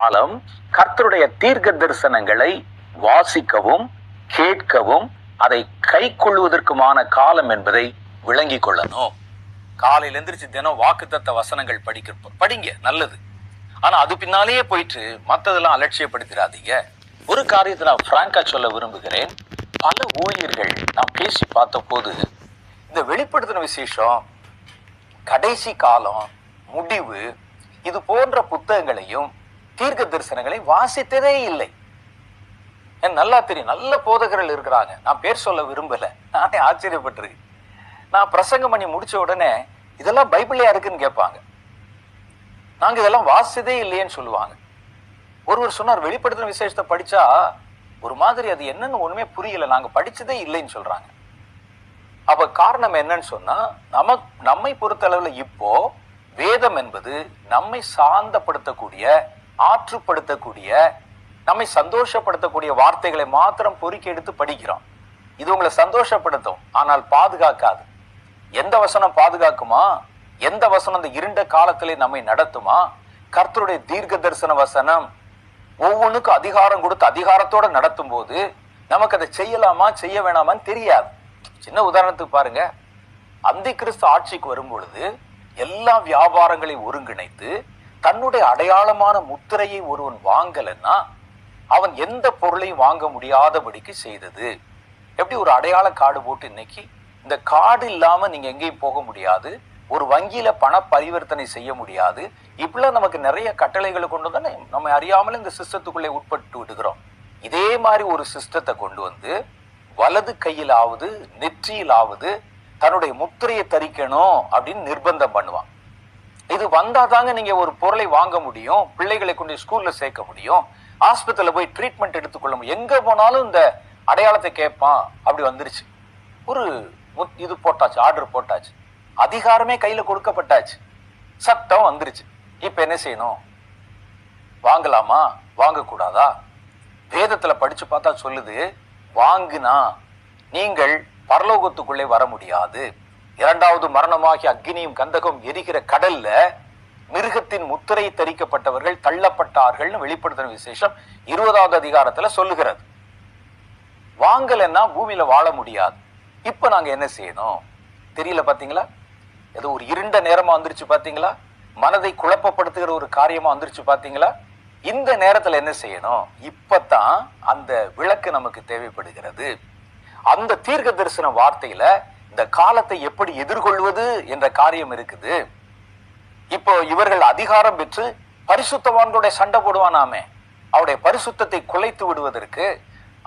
காலம் கர்த்தருடைய தீர்க்க தரிசனங்களை வாசிக்கவும் கேட்கவும் அதை கை கொள்வதற்குமான காலம் என்பதை விளங்கிக் கொள்ளணும். காலையில எந்திரிச்சு தினம் வாக்குத்தத்த வசனங்கள் படிக்க படிங்க நல்லது. ஆனா அது பின்னாலேயே போயிட்டு மத்ததெல்லாம் அலட்சியப்படுத்திடாதீங்க. ஒரு காரியத்தை நான் பிராங்கா சொல்ல விரும்புகிறேன். பல ஊழியர்கள் நான் பேசி பார்த்த போது இந்த வெளிப்படுத்தின விசேஷம் கடைசி காலம் முடிவு இது போன்ற புத்தகங்களையும் தீர்க்க தரிசனங்களை வாசித்ததே இல்லை. நல்லா தெரியும். நல்ல போதகர்கள் இருக்கிறாங்க. நான் பேர் சொல்ல விரும்பல. நானே ஆச்சரியப்பட்டிருக்கேன். நான் பிரசங்கம் பண்ணி முடிச்ச உடனே இதெல்லாம் பைபிள்லையா இருக்குன்னு கேட்பாங்க. நாங்க இதெல்லாம் வாசித்ததே இல்லையேன்னு சொல்லுவாங்க. ஒருவர் சொன்னார் வெளிப்படுத்தின விசேஷத்தை படிச்சா ஒரு மாதிரி அது என்னன்னு ஒண்ணுமே புரியல. நாங்க படிச்சதே இல்லைன்னு சொல்றாங்க. அப்ப காரணம் என்னன்னு சொன்னா நம நம்மை பொறுத்தளவுல இப்போ வேதம் என்பது நம்மை சாந்தப்படுத்தக்கூடிய ஆற்றுப்படுத்தக்கூடிய நம்மை சந்தோஷப்படுத்தக்கூடிய வார்த்தைகளை மாத்திரம் பொறுக்கி எடுத்து படிக்கிறோம். இது உங்களை சந்தோஷப்படுத்தும் ஆனால் பாதுகாக்காது. எந்த வசனம் பாதுகாக்குமா? எந்த வசனம் அந்த இருண்ட காலத்திலே நம்மை நடத்துமா? கர்த்தருடைய தீர்க்க தரிசன வசனம் ஒவ்வொன்றுக்கும் அதிகாரம் கொடுத்து அதிகாரத்தோட நடத்தும் போது நமக்கு அதை செய்யலாமா செய்ய வேணாமான்னு தெரியாது. சின்ன உதாரணத்துக்கு பாருங்க. அந்தி கிறிஸ்து ஆட்சிக்கு வரும் பொழுது எல்லா வியாபாரங்களையும் ஒருங்கிணைத்து தன்னுடைய அடையாளமான முத்திரையை ஒருவன் வாங்கலைன்னா அவன் எந்த பொருளையும் வாங்க முடியாதபடிக்கு செய்தது. எப்படி ஒரு அடையாள கார்டு போட்டு இன்னைக்கு இந்த கார்டு இல்லாம நீங்க எங்கேயும் போக முடியாது ஒரு வங்கியில பண பரிவர்த்தனை செய்ய முடியாது இப்படிலாம் நமக்கு நிறைய கட்டளைகளை கொண்டு தானே நம்ம அறியாமல் இந்த சிஸ்டத்துக்குள்ளே உட்பட்டு விடுகிறோம். இதே மாதிரி ஒரு சிஸ்டத்தை கொண்டு வந்து வலது கையிலாவது நெற்றியிலாவது தன்னுடைய முத்திரையை தரிக்கணும் அப்படின்னு நிர்பந்தம் பண்ணுவான். இது வந்தாதாங்க நீங்க ஒரு பொருளை வாங்க முடியும் பிள்ளைகளை கொண்டு ஸ்கூல்ல சேர்க்க முடியும் ஆஸ்பத்திரியில போய் ட்ரீட்மெண்ட் எடுத்துக்கொள்ள முடியும். எங்க போனாலும் இந்த அடையாளத்தை கேட்பான். அப்படி வந்துருச்சு. ஒரு முத்- இது போட்டாச்சு ஆர்டர் போட்டாச்சு. அதிகாரமே கையில கொடுக்கப்பட்டாச்சு. சட்டம் வந்துருச்சு. இப்ப என்ன செய்யணும்? வாங்கலாமா? வாங்கக்கூடாதா? வேதத்துல படிச்சு பார்த்தா சொல்லுது வாங்குனா நீங்கள் பரலோகத்துக்குள்ளே வர முடியாது. இரண்டாவது மரணமாகி அக்னியும் கந்தகம் எரிகிற கடல்ல மிருகத்தின் முத்திரை தரிக்கப்பட்டவர்கள் தள்ளப்பட்டார்கள்னு வெளிப்படுத்தின விசேஷம் இருபதாவது அதிகாரத்துல சொல்லுகிறது. வாங்கலைன்னா பூமியில வாழ முடியாது. இப்ப நாங்க என்ன செய்யணும்? தெரியல பாத்தீங்களா? ஏதோ ஒரு இருண்ட நேரமா வந்துருச்சு பாத்தீங்களா? மனதை குழப்பப்படுத்துகிற ஒரு காரியமா வந்துருச்சு பாத்தீங்களா? இந்த நேரத்துல என்ன செய்யணும்? இப்பத்தான் அந்த விளக்கு நமக்கு தேவைப்படுகிறது. அந்த தீர்க்க தரிசன வார்த்தையில இந்த காலத்தை எப்படி எதிர்கொள்வது என்ற காரியம் இருக்குது. இப்போ இவர்கள் அதிகாரம் பெற்று பரிசுத்தவான்களுடைய சண்டை போடுவானாமே அவருடைய பரிசுத்தத்தை குலைத்து விடுவதற்கு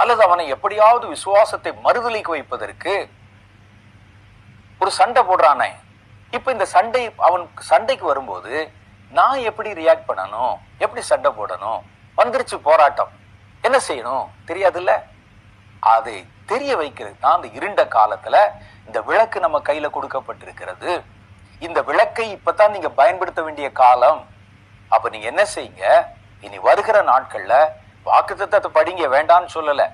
அல்லது அவனை எப்படியாவது விசுவாசத்தை மறுதலிக்கு வைப்பதற்கு ஒரு சண்டை போடுறானே. இப்ப இந்த சண்டை அவன் சண்டைக்கு வரும்போது நான் எப்படி ரியாக்ட் பண்ணணும் எப்படி சண்டை போடணும் வந்துருச்சு போராட்டம் என்ன செய்யணும் தெரியாதுல்ல? அதை தெரிய வைக்கிறது தான் அந்த இருண்ட காலத்துல இந்த விளக்கு நம்ம கையில கொடுக்கப்பட்டிருக்கிறது. இந்த விளக்கை இப்பதான் நீங்க பயன்படுத்த வேண்டிய காலம். அப்ப நீங்க என்ன செய்யுங்க? இனி வருகிற நாட்கள்ல வாக்குத்தத்தத்தை படிங்க வேண்டான்னு சொல்லல.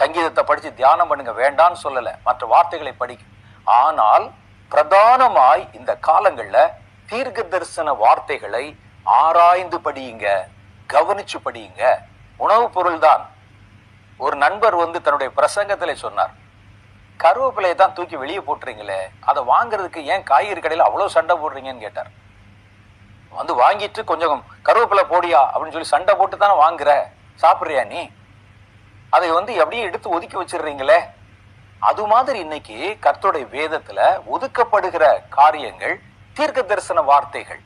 சங்கீதத்தை படிச்சு தியானம் பண்ணுங்க வேண்டான்னு சொல்லல. மற்ற வார்த்தைகளை படிக்க ஆனால் பிரதானமாய் இந்த காலங்கள்ல தீர்க்க தரிசன வார்த்தைகளை ஆராய்ந்து படியுங்க கவனிச்சு படியுங்க. உணவுப் பொருள்தான் ஒரு நண்பர் வந்து தன்னுடைய பிரசங்கத்திலே சொன்னார் கருவேப்பிலையை தான் தூக்கி வெளியே போட்டுறீங்களே அதை வாங்குறதுக்கு ஏன் காய்கறி கடையில் அவ்வளோ சண்டை போடுறீங்கன்னு கேட்டார். வந்து வாங்கிட்டு கொஞ்சம் கருவேப்பிலை போடியா? அப்படின்னு சொல்லி சண்டை போட்டு தானே வாங்குற சாப்பிட்றியா நீ? அதை வந்து அப்படியே எடுத்து ஒதுக்கி வச்சிடுறீங்களே. அது மாதிரி இன்னைக்கு கர்த்தருடைய வேதத்துல ஒதுக்கப்படுகிற காரியங்கள் தீர்க்க தரிசன வார்த்தைகள்.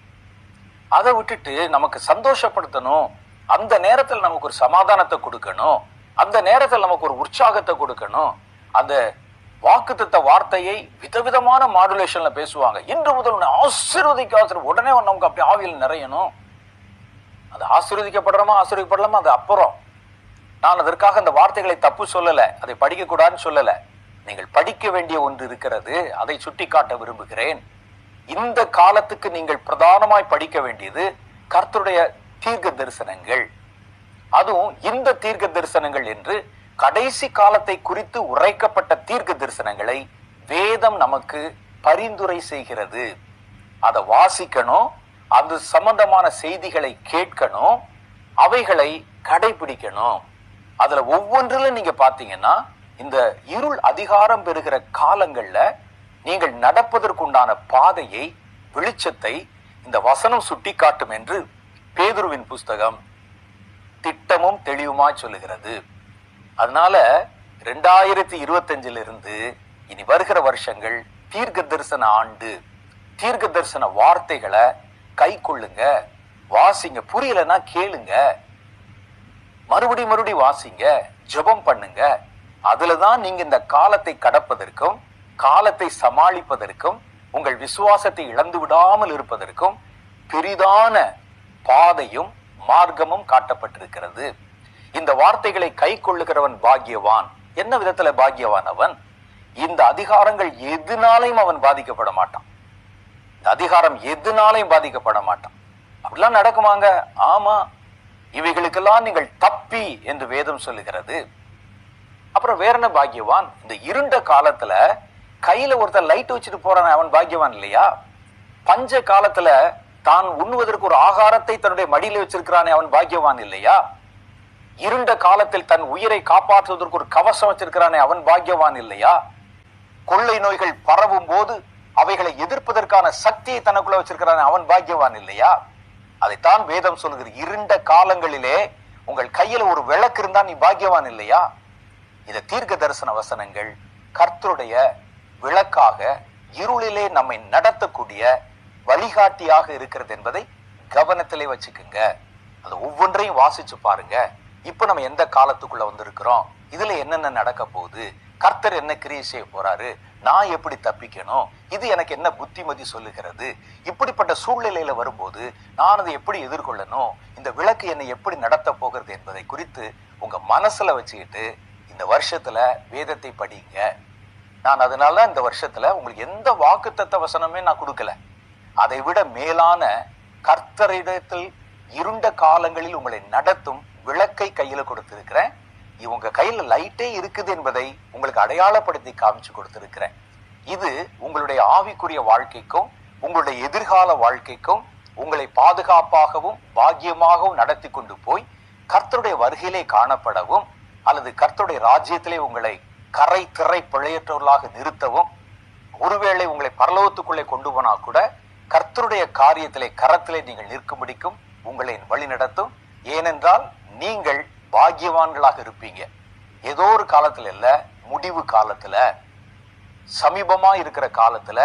அதை விட்டுட்டு நமக்கு சந்தோஷப்படுத்தணும் அந்த நேரத்தில் நமக்கு ஒரு சமாதானத்தை கொடுக்கணும். அந்த நேரத்தில் நமக்கு ஒரு உற்சாகத்தை கொடுக்கணும். அந்த வாக்குத்தத்த வார்த்தையை விதவிதமான மாடுலேஷன்ல பேசுவாங்க. இன்று முதல் உன்னை ஆசீர்வதிக்க ஆசிரியர் உடனே நமக்கு அப்படி ஆவியில் நிறையணும். அது ஆசீர்வதிக்கப்படுறோமா ஆசீர்வதிக்கப்படலாமா அது அப்புறம். நான் அதற்காக அந்த வார்த்தைகளை தப்பு சொல்லலை அதை படிக்கக்கூடாதுன்னு சொல்லலை. நீங்கள் படிக்க வேண்டிய ஒன்று இருக்கிறது அதை சுட்டிக்காட்ட விரும்புகிறேன். இந்த காலத்துக்கு நீங்கள் பிரதானமாய் படிக்க வேண்டியது கர்த்தருடைய தீர்க்க தரிசனங்கள். அதுவும் இந்த தீர்க்க தரிசனங்கள் என்று கடைசி காலத்தை குறித்து உரைக்கப்பட்ட தீர்க்க தரிசனங்களை வேதம் நமக்கு பரிந்துரை செய்கிறது. அதை வாசிக்கணும் அது சம்பந்தமான செய்திகளை கேட்கணும் அவைகளை கடைபிடிக்கணும். அதுல ஒவ்வொன்றுல நீங்க பாத்தீங்கன்னா இந்த இருள் அதிகாரம் பெறுகிற காலங்கள்ல நீங்கள் நடப்பதற்குண்டான பாதையை வெளிச்சத்தை இந்த வசனம் சுட்டிக்காட்டும் என்று பேதுருவின் புஸ்தகம் திட்டமும் தெளிவுமா சொல்லுகிறது. அதனால ரெண்டாயிரத்தி இருபத்தஞ்சில இருந்து இனி வருகிற வருஷங்கள் தீர்க்க தரிசன ஆண்டு தீர்க்க தரிசன வார்த்தைகளை கை கொள்ளுங்க வாசிங்க. புரியலன்னா கேளுங்க. மறுபடி மறுபடி வாசிங்க ஜபம் பண்ணுங்க. அதுலதான் நீங்க இந்த காலத்தை கடப்பதற்கும் காலத்தை சமாளிப்பதற்கும் உங்கள் விசுவாசத்தை இழந்து விடாமல் இருப்பதற்கும் பெரிதான பாதையும் மார்க்கமும் காட்டப்பட்டிருக்கிறது. இந்த வார்த்தைகளை கை கொள்ளுகிறவன் பாக்கியவான். என்ன விதத்துல பாக்கியவான் அவன்? இந்த அதிகாரங்கள் எதுனாலையும் அவன் பாதிக்கப்பட மாட்டான். இந்த அதிகாரம் எதுனாலையும் பாதிக்கப்பட மாட்டான். அப்படிலாம் நடக்குமாங்க? ஆமா. இவைகளுக்கெல்லாம் நீங்கள் தப்பி என்று வேதம் சொல்லுகிறது. அப்புறம் வேற என்ன பாக்கியவான்? இந்த இருண்ட காலத்துல கையில ஒருத்தர் லைட் வச்சுட்டு போறான் அவன் பாக்கியவான் இல்லையா? பஞ்ச காலத்துல தான் உண்ணுவதற்கு ஒரு ஆகாரத்தை தன்னுடைய மடியில் வச்சிருக்கிறானே அவன் பாக்கியவான் இல்லையா? இருண்ட காலத்தில் தன் உயிரை காப்பாற்றுவதற்கு ஒரு கவசம் வச்சிருக்கிறானே அவன் பாக்கியவான் இல்லையா? கொள்ளை நோய்கள் பரவும் போது அவைகளை எதிர்ப்பதற்கான சக்தியை தனக்குள்ள வச்சிருக்கிறானே அவன் பாக்கியவான் இல்லையா? அதைத்தான் வேதம் சொல்லுகிறது. இருண்ட காலங்களிலே உங்கள் கையில ஒரு விளக்கு இருந்தா நீ பாக்கியவான் இல்லையா? இந்த தீர்க்க தரிசன வசனங்கள் கர்த்தருடைய விளக்காக இருளிலே நம்மை நடத்தக்கூடிய வழிகாட்டியாக இருக்கிறது என்பதை கவனத்திலே வச்சுக்குங்க. அது ஒவ்வொன்றையும் வாசிச்சு பாருங்க. இப்ப நம்ம எந்த காலத்துக்குள்ள வந்திருக்கிறோம்? இதுல என்னென்ன நடக்க போகுது? கர்த்தர் என்ன கிரியை செய்ய போறாரு? நான் எப்படி தப்பிக்கணும்? இது எனக்கு என்ன புத்திமதி சொல்லுகிறது? இப்படிப்பட்ட சூழ்நிலையில வரும்போது நான் அதை எப்படி எதிர்கொள்ளணும்? இந்த விளக்கு என்னை எப்படி நடத்த போகிறது என்பதை குறித்து உங்க மனசுல வச்சுக்கிட்டு இந்த வருஷத்துல வேதத்தை படிங்க. நான் அதனால இந்த வருஷத்துல உங்களுக்கு எந்த வாக்குத்தத்த வசனமே நான் கொடுக்கல. அதை விட மேலான கர்த்தரிடத்தில் இருண்ட காலங்களில் உங்களை நடத்தும் விளக்கை கையில கொடுத்திருக்கிறேன். இவங்க கையில லைட்டே இருக்குது என்பதை உங்களுக்கு அடையாளப்படுத்தி காமிச்சு கொடுத்திருக்கிறேன். இது உங்களுடைய ஆவிக்குரிய வாழ்க்கைக்கும் உங்களுடைய எதிர்கால வாழ்க்கைக்கும் உங்களை பாதுகாப்பாகவும் பாக்கியமாகவும் நடத்தி கொண்டு போய் கர்த்தருடைய வருகையிலே காணப்படவும் அல்லது கர்த்தருடைய ராஜ்யத்திலே உங்களை கரை திரை பிழையற்றவர்களாக நிறுத்தவும் ஒருவேளை உங்களை பரலோகத்துக்குள்ளே கொண்டு போனா கூட கர்த்தருடைய காரியத்திலே கரத்திலே நீங்கள் நிற்கும்படிக்கும் உங்களை வழிநடத்தும் ஏனென்றால் நீங்கள் பாக்கியவான்களாக இருப்பீங்க. ஏதோ ஒரு காலத்துல இல்ல முடிவு காலத்துல சமீபமா இருக்கிற காலத்துல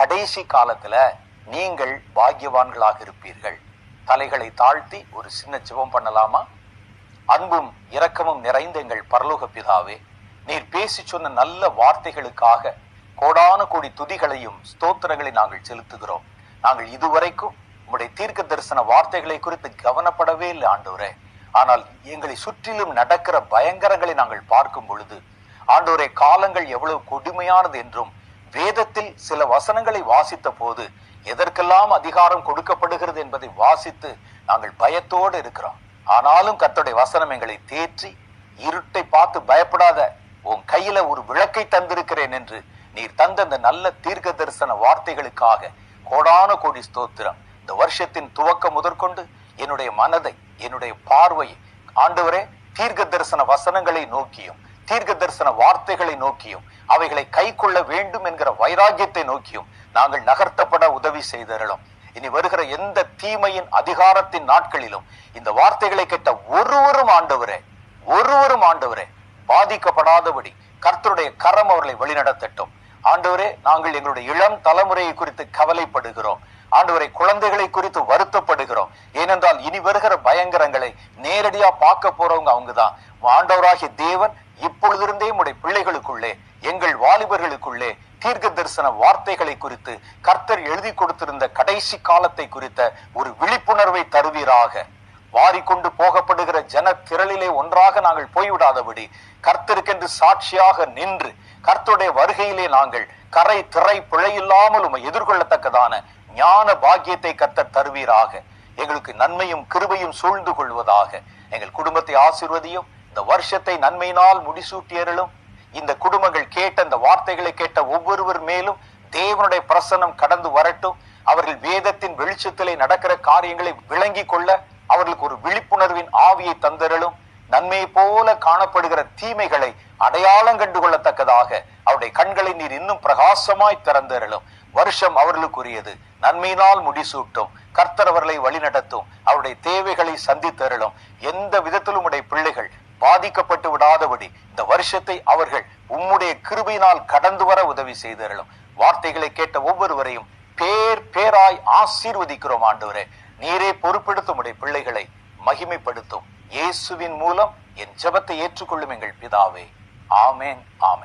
கடைசி காலத்துல நீங்கள் பாக்கியவான்களாக இருப்பீர்கள். தலைகளை தாழ்த்தி ஒரு சின்ன சிவம் பண்ணலாமா? அன்பும் இரக்கமும் நிறைந்த எங்கள் பரலோக பிதாவே நீர் பேசி சொன்ன நல்ல வார்த்தைகளுக்காக கோடான கோடி துதிகளையும் ஸ்தோத்திரங்களை நாங்கள் செலுத்துகிறோம். நாங்கள் இதுவரைக்கும் உங்களுடைய தீர்க்க தரிசன வார்த்தைகளை குறித்து கவனப்படவே இல்லை ஆண்டவரே. ஆனால் எங்களை சுற்றிலும் நடக்கிற பயங்கரங்களை நாங்கள் பார்க்கும் பொழுது ஆண்டோரே காலங்கள் எவ்வளவு கொடுமையானது என்றும் வேதத்தில் சில வசனங்களை வாசித்த போது எதற்கெல்லாம் அதிகாரம் கொடுக்கப்படுகிறது என்பதை வாசித்து நாங்கள் பயத்தோடு இருக்கிறோம். ஆனாலும் கத்தோடைய வசனம் எங்களை தேற்றி இருட்டை பார்த்து பயப்படாத உன் கையில ஒரு விளக்கை தந்திருக்கிறேன் என்று நீர் தந்த அந்த நல்ல தீர்க்க தரிசன வார்த்தைகளுக்காக கோடான கோடி ஸ்தோத்திரம். இந்த வருஷத்தின் துவக்கம் முதற்கொண்டு என்னுடைய மனதை என்னுடைய பார்வையை ஆண்டவரே தீர்க்க தரிசன வசனங்களை நோக்கியும் தீர்க்க தரிசன வார்த்தைகளை நோக்கியும் அவைகளை கை கொள்ள வேண்டும் என்கிற வைராக்கியத்தை நோக்கியும் நாங்கள் நகர்த்தப்பட உதவி செய்தரலும் இனி வருகிற எந்த தீமையின் அதிகாரத்தின் நாட்களிலும் இந்த வார்த்தைகளை கேட்ட ஒருவரும் ஆண்டவரே ஒருவரும் ஆண்டவரே பாதிக்கப்படாதபடி கர்த்தருடைய கரம் அவர்களை வழிநடத்தட்டும். ஆண்டவரே நாங்கள் எங்களுடைய இளம் தலைமுறையை குறித்து கவலைப்படுகிறோம். ஆண்டவரை குழந்தைகளை குறித்து வருத்தப்படுகிறோம். ஏனென்றால் இனி வருகிற பயங்கரங்களை நேரடியா பார்க்க போறவங்க அவங்கதான். ஆண்டவராகிய தேவன் இப்பொழுதிருந்தே உடைய பிள்ளைகளுக்குள்ளே எங்கள் வாலிபர்களுக்குள்ளே தீர்க்க தரிசன வார்த்தைகளை குறித்து கர்த்தர் எழுதி கொடுத்திருந்த கடைசி காலத்தை குறித்த ஒரு விழிப்புணர்வை தருவீராக. வாரிக்கொண்டு போகப்படுகிற ஜன திரளிலே ஒன்றாக நாங்கள் போய்விடாதபடி கர்த்தருக்கென்று சாட்சியாக நின்று கர்த்தருடைய வருகையிலே நாங்கள் கரை திரை பிழையில்லாமல் உமை எதிர்கொள்ளத்தக்கதான ஞான பாக்கியத்தை கர்த்தர் தருவீராக. எங்களுக்கு நன்மையும் கிருபையும் சூழ்ந்து கொள்வதாக எங்கள் குடும்பத்தை ஆசிர்வதியும் இந்த வருஷத்தை நன்மையினால் முடிசூட்டியறலும் இந்த குடும்பங்கள் கேட்ட இந்த வார்த்தைகளை கேட்ட ஒவ்வொருவர் மேலும் தேவனுடைய பிரசனம் கடந்து வரட்டும். அவர்கள் வேதத்தின் வெளிச்சத்திலே நடக்கிற காரியங்களை விளங்கி கொள்ள அவர்களுக்கு ஒரு விழிப்புணர்வின் ஆவியை தந்தருளும் நன்மை போல காணப்படுகிற தீமைகளை அடையாளம் கண்டு கொள்ளத்தக்கதாக அவருடைய கண்களை நீர் இன்னும் பிரகாசமாய் திறந்தருளும். வருஷம் அவர்களுக்குரியது. நன்மையினால் முடிசூட்டும். கர்த்தர் அவர்களை வழிநடத்தும். அவருடைய தேவைகளை சந்தித்தருளும். எந்த விதத்திலும் உடைய பிள்ளைகள் பாதிக்கப்பட்டு விடாதபடி இந்த வருஷத்தை அவர்கள் உம்முடைய கிருபையினால் கடந்து வர உதவி செய்தருளும். வார்த்தைகளை கேட்ட ஒவ்வொருவரையும் பேர் பேராய் ஆசீர்வதிக்கிறோம் ஆண்டவரே. நீரே பொறுப்பெடுத்தும் உடைய பிள்ளைகளை மகிமைப்படுத்தும். இயேசுவின் மூலம் என் ஜெபத்தை ஏற்றுக்கொள்ளும் எங்கள் பிதாவே. ஆமேன் ஆமேன்.